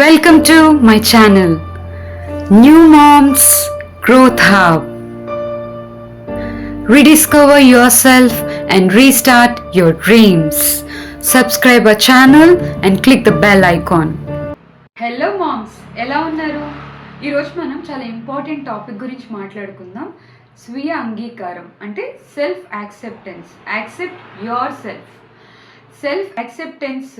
Welcome to my channel new moms growth hub rediscover yourself and restart your dreams subscribe a channel and click the bell icon hello moms ఎలా ఉన్నారు? ఈరోజు మనం చాలా important topic గురించి మాట్లాడుకుందాం. స్వీయ అంగీకారం అంటే self acceptance accept yourself self acceptance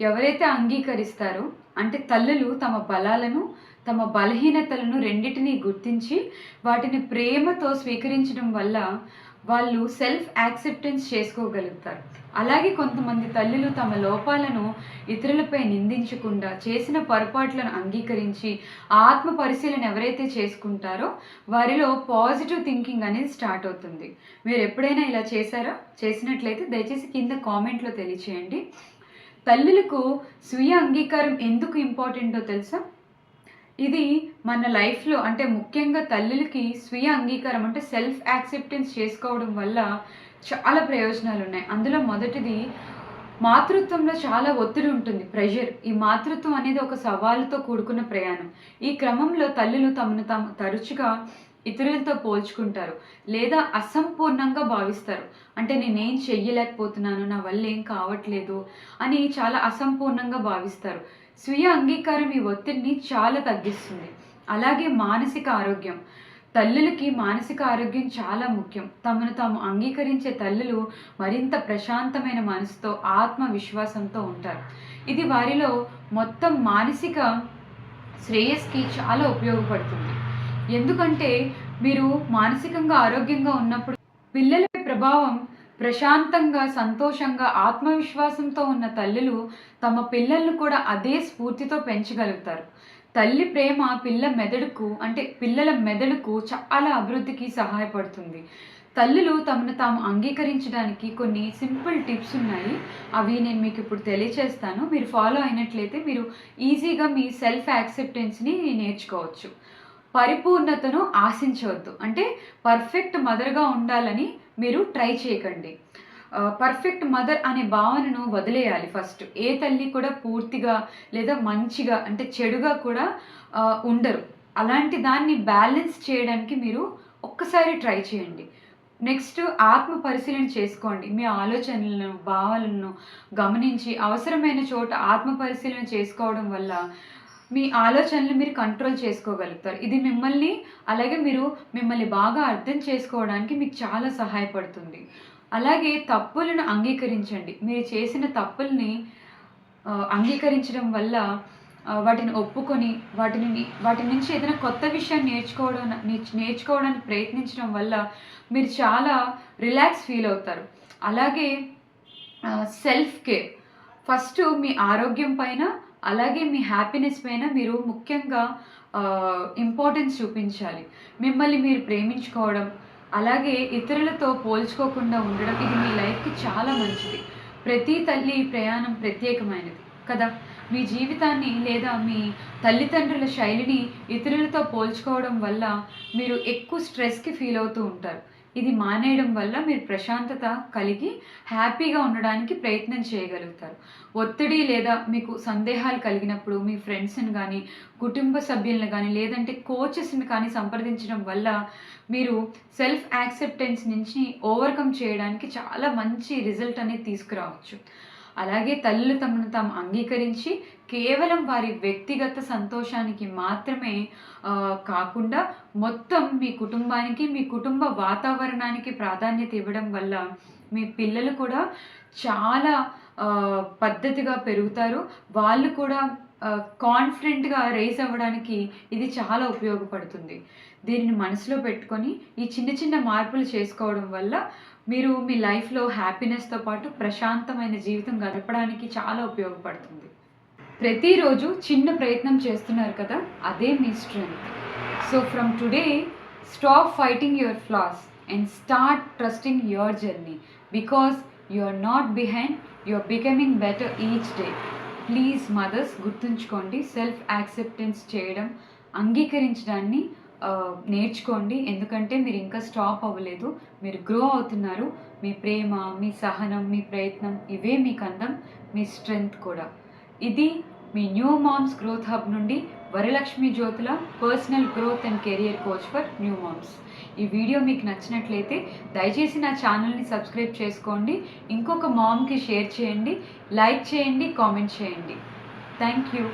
ఎవరైతే అంగీకరిస్తారో అంటే తల్లులు తమ బలాలను తమ బలహీనతలను రెండింటినీ గుర్తించి వాటిని ప్రేమతో స్వీకరించడం వల్ల వాళ్ళు సెల్ఫ్ యాక్సెప్టెన్స్ చేసుకోగలుగుతారు. అలాగే కొంతమంది తల్లులు తమ లోపాలను ఇతరులపై నిందించకుండా చేసిన పొరపాట్లను అంగీకరించి ఆత్మ పరిశీలన ఎవరైతే చేసుకుంటారో వారిలో పాజిటివ్ థింకింగ్ అనేది స్టార్ట్ అవుతుంది. మీరు ఎప్పుడైనా ఇలా చేశారా? చేసినట్లయితే దయచేసి కింద కామెంట్లో తెలియచేయండి. తల్లులకు స్వీయ అంగీకారం ఎందుకు ఇంపార్టెంటో తెలుసా? ఇది మన లైఫ్లో అంటే ముఖ్యంగా తల్లులకి స్వీయ అంగీకారం అంటే సెల్ఫ్ యాక్సెప్టెన్స్ చేసుకోవడం వల్ల చాలా ప్రయోజనాలు ఉన్నాయి. అందులో మొదటిది మాతృత్వంలో చాలా ఒత్తిడి ఉంటుంది ప్రెషర్. ఈ మాతృత్వం అనేది ఒక సవాలుతో కూడుకున్న ప్రయాణం. ఈ క్రమంలో తల్లులు తమను తాము తరచుగా ఇతరులతో పోల్చుకుంటారు లేదా అసంపూర్ణంగా భావిస్తారు. అంటే నేనేం చెయ్యలేకపోతున్నాను నా వల్ల ఏం కావట్లేదు అని చాలా అసంపూర్ణంగా భావిస్తారు. స్వీయ అంగీకారం ఈ ఒత్తిడిని చాలా తగ్గిస్తుంది. అలాగే మానసిక ఆరోగ్యం. తల్లులకి మానసిక ఆరోగ్యం చాలా ముఖ్యం. తమను తాము అంగీకరించే తల్లులు మరింత ప్రశాంతమైన మనసుతో ఆత్మవిశ్వాసంతో ఉంటారు. ఇది వారిలో మొత్తం మానసిక శ్రేయస్కి చాలా ఉపయోగపడుతుంది. ఎందుకంటే మీరు మానసికంగా ఆరోగ్యంగా ఉన్నప్పుడు పిల్లల ప్రభావం ప్రశాంతంగా సంతోషంగా ఆత్మవిశ్వాసంతో ఉన్న తల్లులు తమ పిల్లలను కూడా అదే స్ఫూర్తితో పెంచగలుగుతారు. తల్లి ప్రేమ పిల్ల మెదడుకు అంటే పిల్లల మెదడుకు చాలా అభివృద్ధికి సహాయపడుతుంది. తల్లులు తమను తాము అంగీకరించడానికి కొన్ని సింపుల్ టిప్స్ ఉన్నాయి. అవి నేను మీకు ఇప్పుడు తెలియచేస్తాను. మీరు ఫాలో అయినట్లయితే మీరు ఈజీగా మీ సెల్ఫ్ యాక్సెప్టెన్స్ని నేర్చుకోవచ్చు. పరిపూర్ణతను ఆశించవద్దు. అంటే పర్ఫెక్ట్ మదర్గా ఉండాలని మీరు ట్రై చేయకండి. పర్ఫెక్ట్ మదర్ అనే భావనను వదిలేయాలి ఫస్ట్ ఏ తల్లి కూడా పూర్తిగా లేదా మంచిగా అంటే చెడుగా కూడా ఉండరు. అలాంటి దాన్ని బ్యాలెన్స్ చేయడానికి మీరు ఒక్కసారి ట్రై చేయండి. నెక్స్ట్ ఆత్మ పరిశీలన చేసుకోండి. మీ ఆలోచనలను భావాలను గమనించి అవసరమైన చోట ఆత్మ పరిశీలన చేసుకోవడం వల్ల మీ ఆలోచనలు మీరు కంట్రోల్ చేసుకోగలుగుతారు. ఇది మిమ్మల్ని అలాగే మీరు మిమ్మల్ని బాగా అర్థం చేసుకోవడానికి మీకు చాలా సహాయపడుతుంది. అలాగే తప్పులను అంగీకరించండి. మీరు చేసిన తప్పుల్ని అంగీకరించడం వల్ల వాటిని ఒప్పుకొని వాటిని వాటి నుంచి ఏదైనా కొత్త విషయాన్ని నేర్చుకోవడం నేర్చుకోవడానికి ప్రయత్నించడం వల్ల మీరు చాలా రిలాక్స్ ఫీల్ అవుతారు. అలాగే సెల్ఫ్ కేర్ ఫస్ట్ మీ ఆరోగ్యం పైన అలాగే మీ హ్యాపీనెస్ పైన మీరు ముఖ్యంగా ఇంపార్టెన్స్ చూపించాలి. మిమ్మల్ని మీరు ప్రేమించుకోవడం అలాగే ఇతరులతో పోల్చుకోకుండా ఉండడం ఇది మీ లైఫ్కి చాలా మంచిది. ప్రతి తల్లి ప్రయాణం ప్రత్యేకమైనది కదా? మీ జీవితాన్ని లేదా మీ తల్లిదండ్రుల శైలిని ఇతరులతో పోల్చుకోవడం వల్ల మీరు ఎక్కువ స్ట్రెస్కి ఫీల్ అవుతూ ఉంటారు. ఇది మానేయడం వల్ల మీరు ప్రశాంతత కలిగి హ్యాపీగా ఉండడానికి ప్రయత్నం చేయగలుగుతారు. ఒత్తిడి లేదా మీకు సందేహాలు కలిగినప్పుడు మీ ఫ్రెండ్స్ని కానీ కుటుంబ సభ్యులను కానీ లేదంటే కోచెస్ని కానీ సంప్రదించడం వల్ల మీరు సెల్ఫ్ యాక్సెప్టెన్స్ నుంచి ఓవర్కమ్ చేయడానికి చాలా మంచి రిజల్ట్ అనేది తీసుకురావచ్చు. అలాగే తల్లులు తమను తాము అంగీకరించి కేవలం వారి వ్యక్తిగత సంతోషానికి మాత్రమే కాకుండా మొత్తం మీ కుటుంబానికి మీ కుటుంబ వాతావరణానికి ప్రాధాన్యత ఇవ్వడం వల్ల మీ పిల్లలు కూడా చాలా పద్ధతిగా పెరుగుతారు. వాళ్ళు కూడా కాన్ఫిడెంట్గా రేస్ అవ్వడానికి ఇది చాలా ఉపయోగపడుతుంది. దీనిని మనసులో పెట్టుకొని ఈ చిన్న చిన్న మార్పులు చేసుకోవడం వల్ల మీరు మీ లైఫ్లో హ్యాపీనెస్తో పాటు ప్రశాంతమైన జీవితం గడపడానికి చాలా ఉపయోగపడుతుంది. ప్రతిరోజు చిన్న ప్రయత్నం చేస్తున్నారు కదా అదే మీ strength so from today stop fighting your flaws and start trusting your journey because you are not behind you are becoming better each day please mothers గుర్తుంచుకోండి సెల్ఫ్ యాక్సెప్టెన్స్ చేయడం అంగీకరించడాన్ని నేర్చుకోండి. ఎందుకంటే మీరు ఇంకా స్టాప్ అవ్వలేదు. మీరు గ్రో అవుతున్నారు. మీ ప్రేమ మీ సహనం మీ ప్రయత్నం ఇవే మీకు అందం మీ స్ట్రెంగ్త్ కూడా. ఇది మీ న్యూ మామ్స్ గ్రోత్ హబ్ నుండి Varalakshmi Jyothula personal growth and career coach for new moms. ఈ వీడియో మీకు నచ్చినట్లయితే దయచేసి నా ఛానల్ని సబ్స్క్రైబ్ చేసుకోండి. ఇంకొక మామ్కి షేర్ చేయండి లైక్ చేయండి కామెంట్ చేయండి. Thank you.